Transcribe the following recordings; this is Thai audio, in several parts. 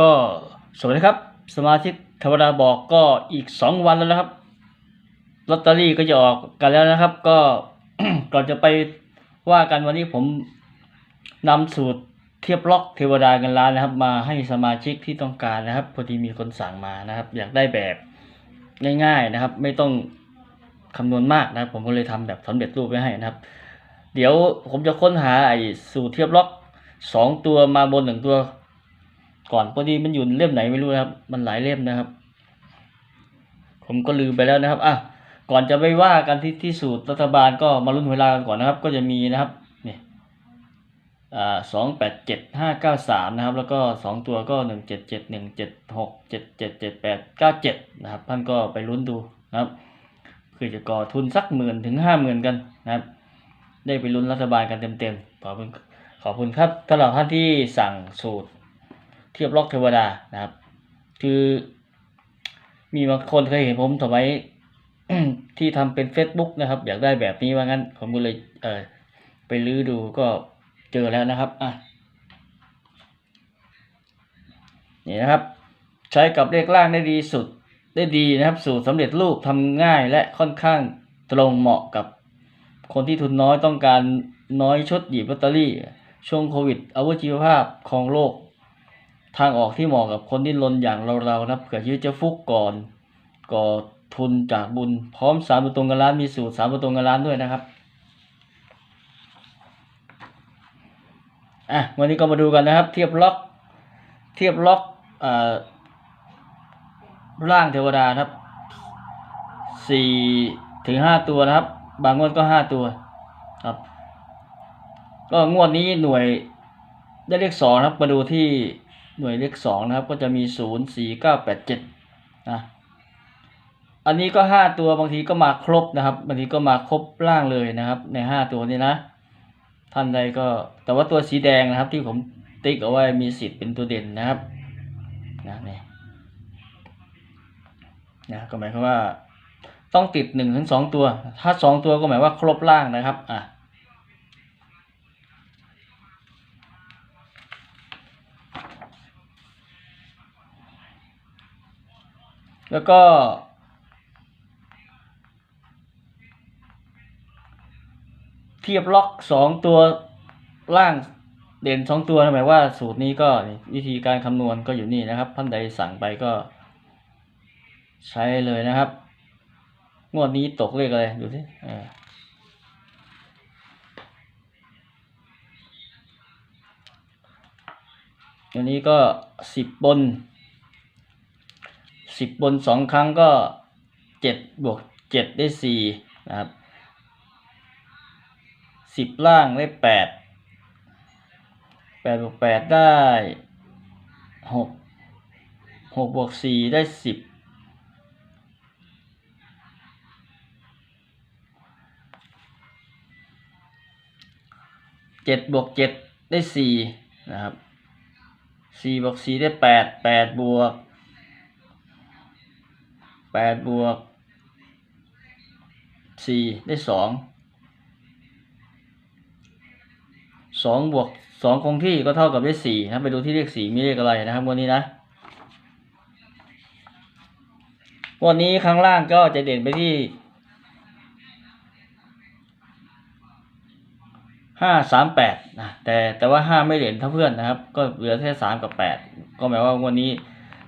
ก็สวัสดีครับ สมาชิกเทวดาบอกก็อีกสองวันแล้วนะครับลอตเตอรี่ก็จะออกกันแล้วนะครับ ก็ก่อนจะไปว่ากันวันนี้ผมนำสูตรเทียบล็อกเทวดากันล้านนะครับ มาให้สมาชิกที่ต้องการนะครับ พอดีมีคนสั่งมานะครับ อยากได้แบบง่ายๆนะครับ ไม่ต้องคำนวณมากนะครับ ผมก็เลยทำแบบสำเร็จรูปไว้ให้นะครับ เดี๋ยวผมจะค้นหาไอ้สูตรเทียบล็อกสองตัวมาบนหนึ่งตัว ก่อนพอดีมันอยู่เล่มไหนไม่รู้นะครับ มันหลายเล่มนะครับ ผมก็ลืมไปแล้วนะครับอะก่อนจะไปว่ากันที่ที่สูตรรัฐบาลก็มาลุ้นเวลากันก่อนนะครับ ก็จะมีนะครับนี่อ่าสองแปดเจ็ดห้าเก้าสามนะครับ แล้วก็สองตัวก็หนึ่งเจ็ดเจ็ดหนึ่งเจ็ดหกเจ็ดเจ็ดเจ็ดแปดเก้าเจ็ดนะครับท่านก็ไปลุ้นดูนะครับคือจะก่อทุนสักหมื่นถึงห้าหมื่นกันนะครับ ได้ไปลุ้นรัฐบาลกันเต็มๆขอบคุณขอบคุณครับสำหรับท่านที่สั่งสูตร เทียบล็อกเทวดานะครับ คือมีบางคนเคยเห็นผมสมัยที่ทำเป็น Facebook นะครับ อยากได้แบบนี้ว่างั้น ผมก็เลยเออไปลื้อดูก็เจอแล้วนะครับอะนี่นะครับ ใช้กับเลขล่างได้ดีสุดได้ดีนะครับ สูตรสำเร็จรูปทำง่ายและค่อนข้างตรงเหมาะกับคนที่ทุนน้อยต้องการน้อยชดหยิบลอตเตอรี่ ช่วงโควิดอาวุธชีวภาพของโลก ทางออกที่เหมาะกับคนที่ลนอย่างเราๆนะครับเกิดชีวิตจะฟุกก่อนก่อทุนจากบุญพร้อมสามประตูเงินล้านมีสูตรสามประตูเงินล้านด้วยนะครับอะวันนี้ก็มาดูกันนะครับ เทียบล็อก เทียบล็อกอ่าร่างเทวดานะครับสี่ถึงห้าตัวนะครับ บางงวดก็ห้าตัวครับ ก็งวดนี้หน่วยได้เลขสองครับมาดูที่ หน่วยเลขสองนะครับก็จะมีศูนย์สี่เก้าแปดเจ็ดนะอันนี้ก็ห้าตัวบางทีก็มาครบนะครับบางทีก็มาครบร่างเลยนะครับในห้าตัวนี้นะ ท่านใดก็แต่ว่าตัวสีแดงนะครับที่ผมติ๊กเอาไว้มีสิทธิ์เป็นตัวเด่นนะครับนะนี่นะก็หมายความว่าต้องติดหนึ่งถึงสองตัว ถ้าสองตัวก็หมายว่าครบร่างนะครับอะ แล้วก็ เทียบล็อกสองตัวล่างเด่นสองตัวหมายว่าสูตรนี้ก็วิธีการคำนวณก็อยู่นี่นะครับท่านใดสั่งไปก็ ใช้เลยนะครับ งวดนี้ตกเลขอะไรดูสิอออันนี้ก็สิบบน สิบบนสองครั้งก็เจ็ดบวกเจ็ดได้สี่นะครับสิบล่างได้แปดแปดบวกแปดได้หกหกบวกสี่ได้สิบเจ็ดบวกเจ็ดได้สี่นะครับสี่บวกสี่ได้แปดแปดบวก แปดบวกสี่ได้สองสองบวกสองคงที่ก็เท่ากับได้สี่นะไปดูที่เลขสี่มีเลขอะไรนะครับวันนี้นะวันนี้ข้างล่างก็จะเด่นไปที่ห้าสามแปดนะแต่แต่ว่าห้าไม่เด่นเท่าเพื่อนนะครับ ก็เหลือแค่สามกับแปดก็หมายว่าวันนี้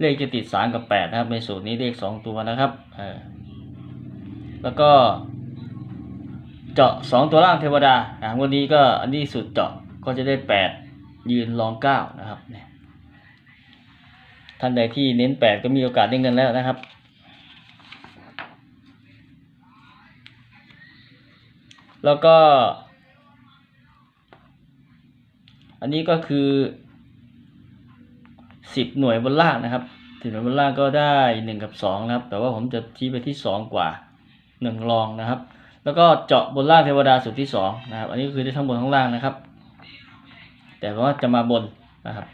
เลขจะติดสามกับแปดนะครับ ในสูตรนี้เลขสองตัวนะครับแล้วก็ เจาะสองตัวล่างเทวดาอะวันนี้ก็อันนี้สุดเจาะก็จะได้แปดยืนรองเก้านะครับเนี่ยท่านใดที่เน้นแปดก็มีโอกาสได้เงินแล้วนะครับแล้วก็ อันนี้ก็คือ สิบหน่วยบนล่างนะครับสิบหน่วยบนล่างก็ได้หนึ่งกับสองนะครับ แต่ว่าผมจะชี้ไปที่สองกว่าหนึ่งรองนะครับ แล้วก็เจาะบนล่างเทวดาสุดที่สองนะครับ อันนี้คือได้ทั้งบนทั้งล่างนะครับ แต่ว่าจะมาบนนะครับ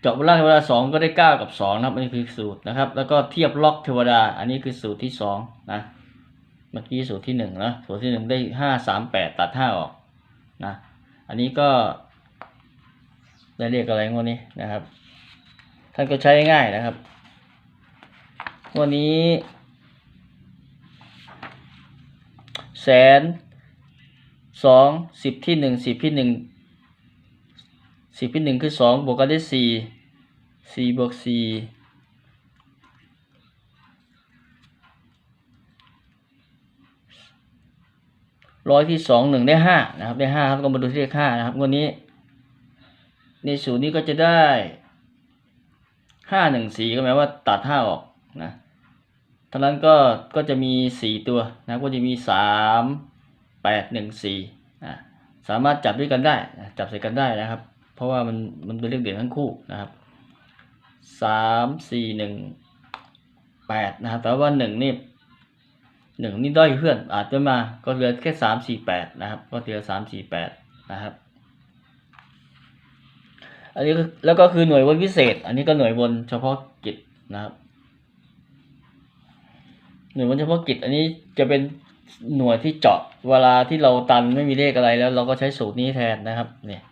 เจาะบนล่างเทวดาสองก็ได้เก้ากับสองนะครับ อันนี้คือสูตรนะครับ แล้วก็เทียบล็อกเทวดา อันนี้คือสูตรที่สองนะเมื่อกี้สูตรที่หนึ่งนะสูตรที่หนึ่งได้ห้าสามแปดตัดห้าออกนะ อันนี้ก็ ได้เลขอะไรงวดนี้นะครับ ท่านก็ใช้ง่ายนะครับงวันนี้ แสนสองสิบที่หนึ่งสิบที่หนึ่งสิบที่หนึ่งคือสองบวกกันได้สี่สี่บวกสี่ร้อยที่สองหนึ่งได้ห้านะครับได้ห้าครับก็มาดูที่เลขห้านะครับงวันนี้ ในสูตรนี้ก็จะได้ห้าหนึ่งสี่ก็หมายว่าตัดห้าออกนะท่านั้นก็ก็จะมีสี่ตัวนะก็จะมีสามแปดหนึ่งสี่นะสามารถจับด้วยกันได้นะจับใส่กันได้นะครับ เพราะว่ามันมันเป็นเลขเด่นทั้งคู่นะครับสามสี่หนึ่งแปดนะครับแต่ว่าหนึ่งนี่หนึ่งนี่ด้อยเพื่อนอาจจะมาก็เหลือแค่สามสี่แปดนะครับ ก็เหลือสามสี่แปดนะครับ อันนี้แล้วก็คือหน่วยวนพิเศษ อันนี้ก็หน่วยวนเฉพาะกิจนะครับ หน่วยวนเฉพาะกิจ อันนี้จะเป็นหน่วยที่เจาะเวลาที่เราตันไม่มีเลขอะไรแล้ว เราก็ใช้สูตรนี้แทนนะครับเนี่ย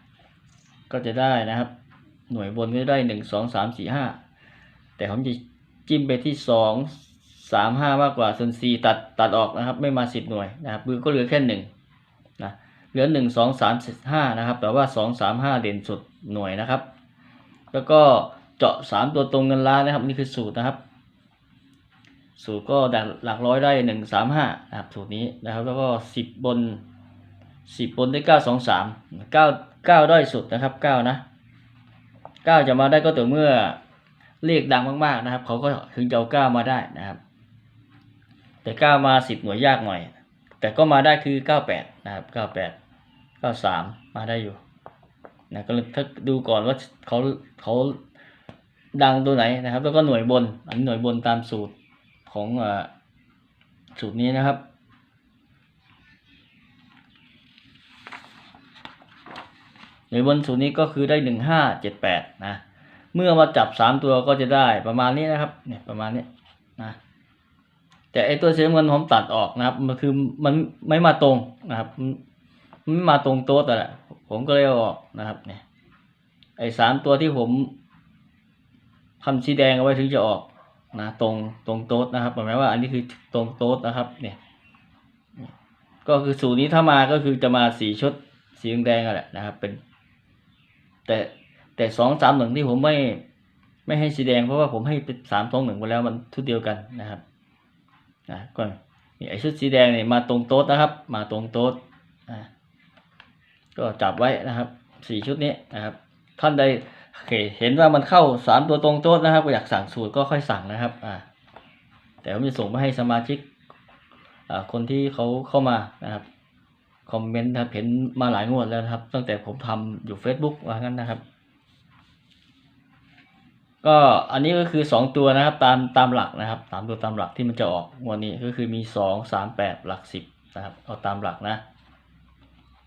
ก็จะได้นะครับ หน่วยบนก็ได้หนึ่งสองสามสี่ห้าแต่ผมจะจิ้มไปที่สองสามห้ามากกว่าส่วนสี่ตัดตัดออกนะครับ ไม่มาสิบหน่วยนะครับมือก็เหลือแค่หนึ่งนะเหลือหนึ่งสองสามห้านะครับ แต่ว่าสองสามห้าเด่นสุด หน่วยนะครับ แล้วก็เจาะสามตัวตรงเงินล้านนะครับ นี่คือสูตรนะครับ สูตรก็ดักหลักร้อยได้หนึ่งสามห้านะครับสูตรนี้นะครับ แล้วก็สิบบนสิบบนได้เก้าสองสามเก้าเก้าด้อยสุดนะครับเก้านะเก้าจะมาได้ก็ต่อเมื่อเลขดังมากๆนะครับ เขาก็ถึงจะเอาเก้ามาได้นะครับ แต่เก้ามาสิบหน่วยยากหน่อย แต่ก็มาได้คือเก้าแปดนะครับเก้าแปดเก้าสามมาได้อยู่ นะก็ถ้าดูก่อนว่าเขาเขาดังตัวไหนนะครับ แล้วก็หน่วยบน อันนี้หน่วยบนตามสูตรของอสูตรนี้นะครับ หน่วยบนสูตรนี้ก็คือได้หนึ่งห้าเจ็ดแปดนะ เมื่อมาจับสามตัวก็จะได้ประมาณนี้นะครับ เนี่ยประมาณนี้นะแต่ไอตัวเสียเงินผมตัดออกนะครับ มันคือมันไม่มาตรงนะครับ มันไม่มาตรงโต๊ะแต่ละ ผมก็เลยเอออกนะครับเนี่ยไอ้สามตัวที่ผมทำสีแดงเอาไว้ถึงจะออกนะตรงตรงโต๊ะนะครับหมายว่าอันนี้คือตรงโต๊ะนะครับเนี่ยก็คือสูตรนี้ถ้ามาก็คือจะมาสีชุดสีแดงแหละนะครับเป็น แต่แต่สองสามหนึ่งที่ผมไม่ไม่ให้สีแดงเพราะว่าผมให้เป็นสามสองหนึ่งไปแล้วมันชุดเดียวกันนะครับนะก่อนไอชุดสีแดงเนี่ยมาตรงโต๊ะนะครับ มาตรงโต๊ะนะ ก็จับไว้นะครับสี่ชุดนี้นะครับ ท่านใดเห็นว่ามันเข้าสามตัวตรงโต๊ะนะครับก็อยากสั่งสูตรก็ค่อยสั่งนะครับอ่าแต่ผมจะส่งไปให้สมาชิกอ่าคนที่เขาเข้ามานะครับคอมเมนต์นะครับเห็นมาหลายงวดแล้วครับ ตั้งแต่ผมทำอยู่ Facebook ว่างั้นนะครับ ก็อันนี้ก็คือสองตัวนะครับตามตามหลักนะครับตามตัวตามหลักที่มันจะออกงวันนี้ก็คือมีสองสามแปดหลักสิบนะครับเอาตามหลักนะ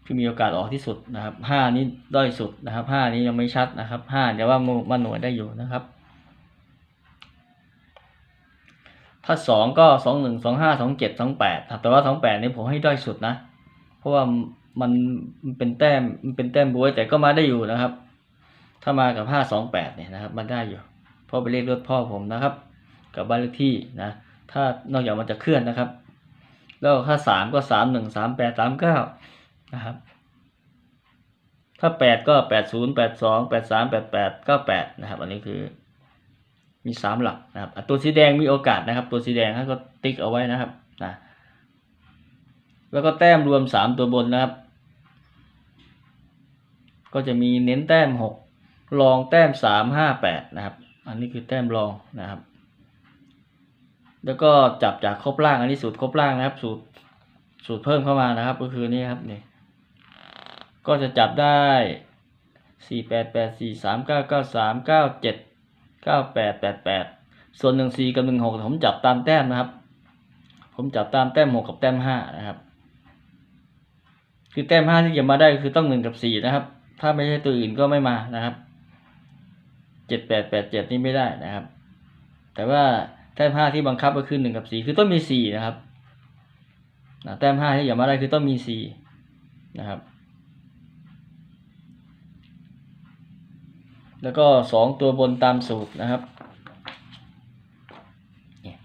ที่มีโอกาสออกที่สุดนะครับห้านี้ด้อยสุดนะครับห้านี้ยังไม่ชัดนะครับห้าเดี๋ยวว่ามันหน่วยได้อยู่นะครับ ถ้าสองก็สองหนึ่งสองห้าสองเจ็ดสองแปดแต่ว่าสองแปดนี่ผมให้ด้อยสุดนะ เพราะว่ามันมันเป็นแต้มมันเป็นแต้มบวยแต่ก็มาได้อยู่นะครับ ถ้ามากับห้าสองแปดเนี่ยนะครับ มันได้อยู่พราะไปเลขรถพ่อผมนะครับ กับบ้านเลขที่นะ ถ้านอกจากมันจะเคลื่อนนะครับ แล้วถ้าสามก็สามหนึ่งสามแปดสามเก้า นะครับ ถ้าแปดก็แปดศูนย์แปดสองแปดสามแปดแปดเก้าแปดนะครับ อันนี้คือมีสามหลักนะครับตัวสีแดงมีโอกาสนะครับ ตัวสีแดงท่าก็ติ๊กเอาไว้นะครับนะแล้วก็แต้มรวมสามตัวบนนะครับ ก็จะมีเน้นแต้มหกรองแต้มสามห้าแปดนะครับ อันนี้คือแต้มรองนะครับ แล้วก็จับจากครบล่างอันนี้สูตรครบล่างนะครับ สูตรสูตรเพิ่มเข้ามานะครับ ก็คือนี่ครับนี่ ก็จะจับได้สี่แปดแปดสี่สามเก้าเก้าสามเก้าเจ็ดเก้าแปดแปดแปดส่วนหนึ่งสี่กับหนึ่งหกผมจับตามแต้มนะครับ ผมจับตามแต้มหกกับแต้มห้านะครับ คือแต้มห้าที่จะมาได้คือต้องหนึ่งกับสี่นะครับ ถ้าไม่ใช่ตัวอื่นก็ไม่มานะครับเจ็ดแปดแปดเจ็ดนี่ไม่ได้นะครับ แต่ว่าแต้มห้าที่บังคับก็คือหนึ่งกับสี่คือต้องมีสี่นะครับแต้มห้าที่จะมาได้คือต้องมีสี่นะครับ แล้วก็สองตัวบนตามสูตรนะครับเนี่ย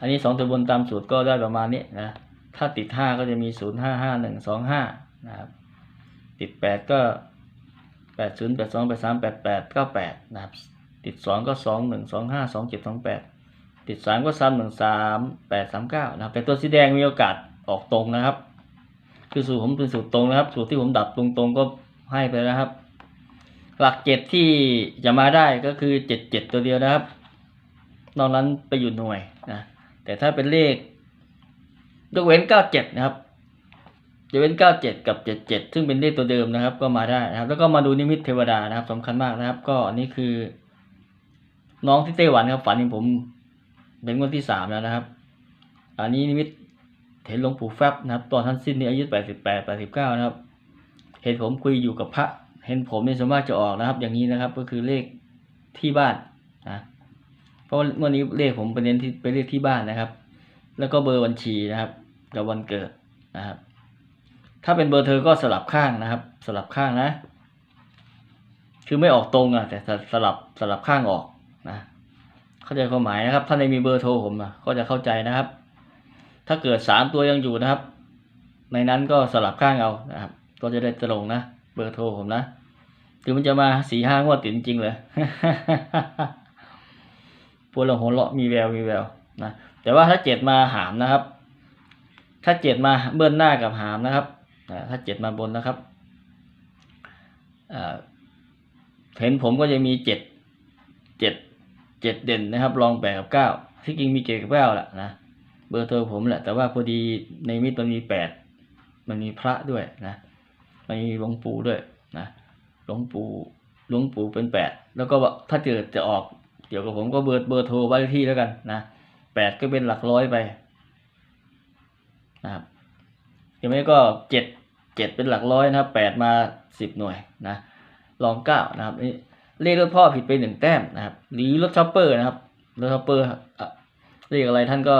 อันนี้สองตัวบนตามสูตรก็ได้ประมาณนี้นะ ถ้าติดห้าก็จะมีศูนย์ห้าห้าหนึ่งสองห้านะครับ ติดแปดก็แปดศูนย์แปดสองแปดสามแปดแปดเก้าแปดนะครับ ติดสองก็สองหนึ่งสองห้าสองเจ็ดสองแปดติดสามก็สามหนึ่งสามแปดสามเก้านะครับ แต่ตัวสีแดงมีโอกาสออกตรงนะครับ คือสูตรผมเป็นสูตรตรงนะครับ สูตรที่ผมดับตรงๆก็ให้ไปแล้วครับ หลักเจ็ดที่จะมาได้ก็คือเจ็ดเจ็ดตัวเดียวนะครับ นอกนั้นไปอยู่หน่วยนะแต่ถ้าเป็นเลขยกเว้นเก้าเจ็ดนะครับยกเว้นเก้าเจ็ดกับเจ็ดเจ็ดซึ่งเป็นเลขตัวเดิมนะครับ ก็มาได้นะครับ แล้วก็มาดูนิมิตเทวดานะครับสำคัญมากนะครับ ก็อันนี้คือ น้องที่ไต้หวันครับฝันเห็นผมเป็นงวดที่สามแล้วนะครับ อันนี้นิมิตเห็นหลวงปู่แฟบนะครับ ตอนท่านสิ้นนี่อายุแปดสิบแปดแปดสิบเก้านะครับ เห็นผมคุยอยู่กับพระ เห็นผมเนี่ยสามารถจะออกนะครับ อย่างนี้นะครับ ก็คือเลขที่บ้านนะเพราะว่าวันนี้เลขผมเป็นเน้นที่เป็นเลขที่บ้านนะครับ แล้วก็เบอร์บัญชีนะครับ กับวันเกิดนะครับ ถ้าเป็นเบอร์เธอก็สลับข้างนะครับ สลับข้างนะ คือไม่ออกตรงอะแต่สลับสลับข้างออกนะเข้าใจความหมายนะครับ ถ้าในมีเบอร์โทรผมอะก็จะเข้าใจนะครับ ถ้าเกิดสามตัวยังอยู่นะครับ ในนั้นก็สลับข้างเอานะครับ ก็จะได้ตรงนะ บอร์โทรผมนะคือมันจะมาสี่ห้างวดติดจริงเลยพวกเราหัวเราะมีแววมีแววนะแต่ว่าถ้าเจ็ดมาหามนะครับ ถ้าเจ็ดมาเบิ้ลหน้ากับหามนะครับถ้าเจ็ดมาบนนะครับเห็นผมก็จะมีเจ็ดเจ็ดเจ็ดเด่นนะครับรองแปดกับเก้าที่จริงมีเจ็ดกับเก้าแหละนะเบอร์โทรผมแหละแต่ว่าพอดีในมิตรมันมีแปดมันมีพระด้วยนะ มีหลวงปู่ด้วยนะหลวงปู่หลวงปู่เป็นแปดแล้วก็ถ้าเกิดจะออกเกี่ยวกับผมก็เบอร์เบอร์โทรบ้านที่แล้วกันนะแปดก็เป็นหลักร้อยไปนะครับยังไม่ก็เจ็ดเจ็ดเป็นหลักร้อยนะครับแปดมาสิบหน่วยนะลองเก้านะครับนี่เลขรถพ่อผิดไปหนึ่งแต้มนะครับหรือรถช็อปเปอร์นะครับรถช็อปเปอร์อะเลขอะไรท่านก็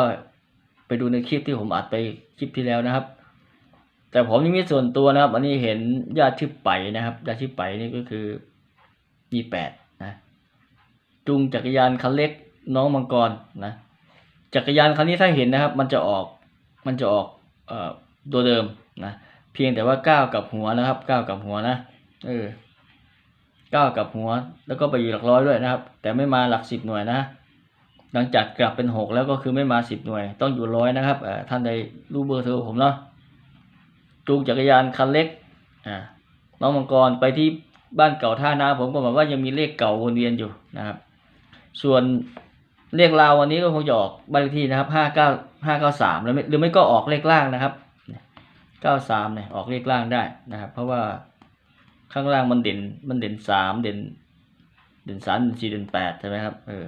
ไปดูในคลิปที่ผมอัดไปคลิปที่แล้วนะครับ แต่ผมนี่มีส่วนตัวนะครับ อันนี้เห็นญาติชื่อไปนะครับญาติชื่อไปนี่ก็คือยี่แปดนะจูงจักรยานคันเล็กน้องมังกรนะจักรยานคันนี้ถ้าเห็นนะครับ มันจะออกมันจะออกเอ่อตัวเดิมนะเพียงแต่ว่าก้าวกับหัวนะครับก้าวกับหัวนะเออก้าวกับหัว แล้วก็ไปอยู่หลักร้อยด้วยนะครับ แต่ไม่มาหลักสิบหน่วยนะหลังจากกลับเป็นหกแล้วก็คือไม่มาสิบหน่วย ต้องอยู่ร้อยนะครับเออท่านใดรู้เบอร์โทรผมเนาะ จูงจักรยานคันเล็กอ่าน้องมังกรไปที่บ้านเก่าท่าน้ำผมก็บอกว่ายังมีเลขเก่าวนเวียนอยู่นะครับ ส่วนเลขราววันนี้ก็คงจะออกบ้านเลขที่นะครับห้าเก้าห้าเก้าสามหรือไม่หรือไม่ก็ออกเลขล่างนะครับเก้าสามเนี่ยออกเลขล่างได้นะครับ เพราะว่าข้างล่างมันเด่นมันเด่นสามเด่น เด่นสามเด่นสี่เด่นแปดใช่ไหมครับเออ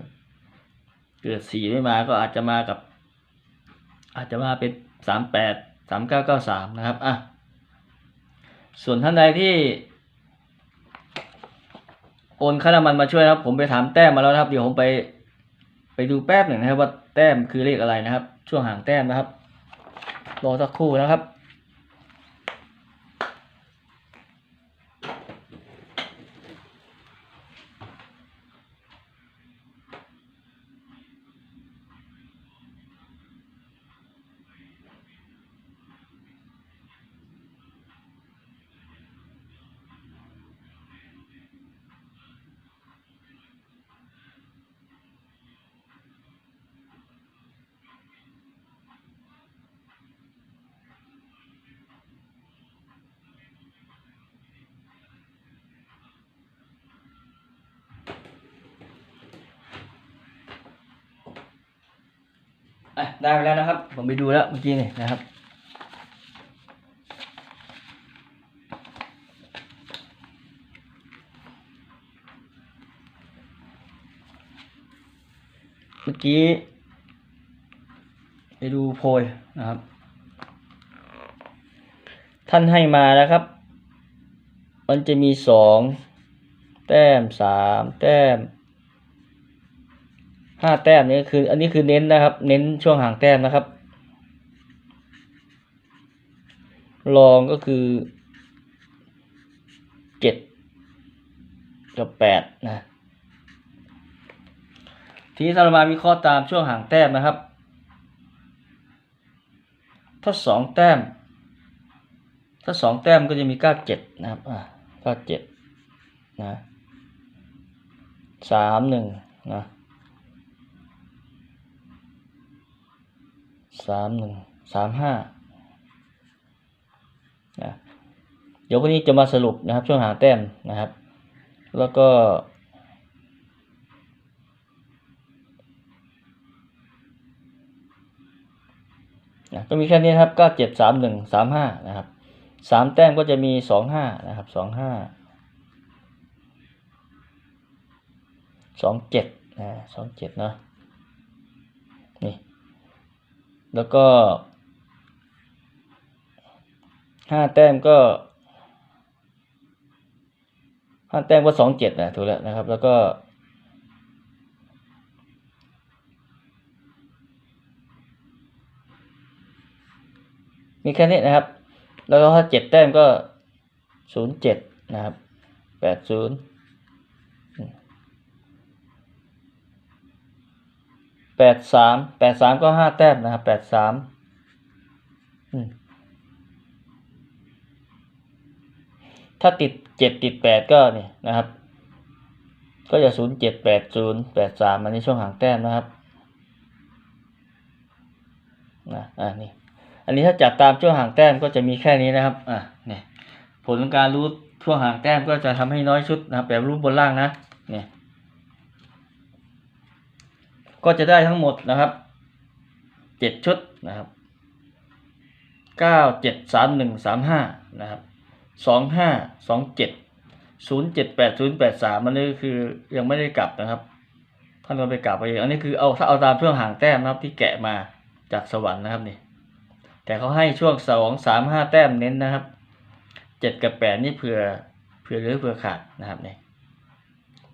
เกิดสี่ไม่มาก็อาจจะมากับ อาจจะมาเป็นสามแปดามเก้าเก้าสามนะครับอะส่วนท่านใดที่โอนค่าน้ำมันมาช่วยครับ ผมไปถามแต้มมาแล้วนะครับ เดี๋ยวผมไปไปดูแป๊บหนึ่งนะครับว่าแต้มคือเลขอะไรนะครับ ช่วงห่างแต้มนะครับ รอสักครู่นะครับ อะได้ไปแล้วนะครับ ผมไปดูแล้วเมื่อกี้นี่นะครับเมื่อกี้ ไปดูโพยนะครับ ท่านให้มาแล้วครับ มันจะมีสองแต้มสามแต้ม ห้าแต้มนี่คือ อันนี้คือเน้นนะครับ เน้นช่วงห่างแต้มนะครับ รองก็คือเจ็ดกับแปดนะทีนี้เรามาวิเคราะห์ตามช่วงห่างแต้มนะครับ ถ้าสองแต้ม ถ้าสองแต้มก็จะมีเก้าเจ็ดนะครับอ่าเก้าเจ็ดนะสามหนึ่งนะ สามหนึ่งสามห้านะเดี๋ยววันนี้จะมาสรุปนะครับ ช่วงหาแต้มนะครับ แล้วก็ นะก็มีแค่นี้ครับเก้าเจ็ดสามหนึ่งสามห้านะครับสามแต้มก็จะมีสองห้านะครับสองห้าสองเจ็ดนะสองเจ็ดเนาะนี่ แล้วก็ห้าแต้มก็ห้าแต้มก็สองเจ็ดนะถูกแล้วนะครับ แล้วก็มีแค่นี้นะครับ แล้วก็ถ้าเจ็ดแต้มก็ศูนย์เจ็ดนะครับแปดศูนย์ แปดสามแปดสามก็ห้าแต้มนะครับแปดสามถ้าติดเจ็ดติดแปดก็เนี่ยนะครับ ก็จะศูนย์เจ็ดแปดศูนย์แปดสามอันนี้ช่วงห่างแต้มนะครับนะอ่านี่อันนี้ถ้าจัดตามช่วงห่างแต้มก็จะมีแค่นี้นะครับอะเนี่ยผลการรู้ช่วงห่างแต้มก็จะทำให้น้อยชุดนะครับแบบรูปบนล่างนะเนี่ย ก็จะได้ทั้งหมดนะครับเจ็ดชุดนะครับเก้าเจ็ดสามหนึ่งสามห้านะครับสองห้าสองเจ็ดศูนย์เจ็ดแปดศูนย์แปดสามมันนี่คือยังไม่ได้กลับนะครับ ท่านก็ไปกลับไปเองอันนี้คือเอาถ้าเอาตามช่วงห่างแต้มนะครับที่แกะมาจากสวรรค์นะครับนี่แต่เขาให้ช่วงสองสามห้าแต้มเน้นนะครับเจ็ดกับแปดนี่เผื่อเผื่อหรือเผื่อขาดนะครับนี่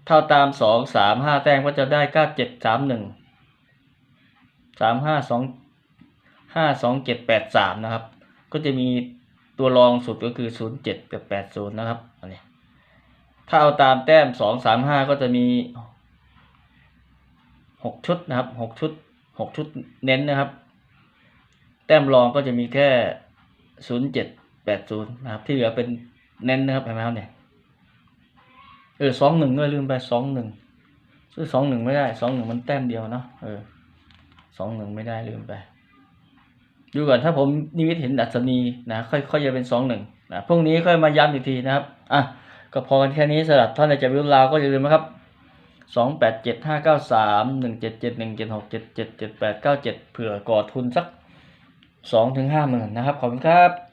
เท่าตามสองสามห้าแต้มก็จะได้เก้าเจ็ดสามหนึ่ง สามห้าสองห้าสองเจ็ดแปดสามนะครับ ก็จะมีตัวรองสุดก็คือศูนย์เจ็ดกับแปดศูนย์นะครับอันนี้ถ้าเอาตามแต้มสองสามห้าก็จะมีหกชุดนะครับหกชุดหกชุดเน้นนะครับ แต้มรองก็จะมีแค่ศูนย์เจ็ดแปดศูนย์นะครับ ที่เหลือเป็นเน้นนะครับเห็นไหมครับเนี่ยเออสองหนึ่งด้วยลืมไปสองหนึ่งซื้อสองหนึ่งไม่ได้สองหนึ่งมันแต้มเดียวเนาะเออ สองหนึ่งไม่ได้ลืมไป ดูก่อนถ้าผมนิมิตเห็นดัชนีนะค่อยค่อยจะเป็นสองหนึ่งนะพรุ่งนี้ค่อยมาย้ำอีกทีนะครับอะก็พอกันแค่นี้สำหรับท่านในจะวิวลาวก็อย่าลืมนะครับสองแปดเจ็ดห้าเก้าสามหนึ่งเจ็ดเจ็ดหนึ่งเจ็ดหกเจ็ดเจ็ดเจ็ดแปดเก้าเจ็ดเผื่อก่อทุนสักสองถึงห้าหมื่นนะครับขอบคุณครับ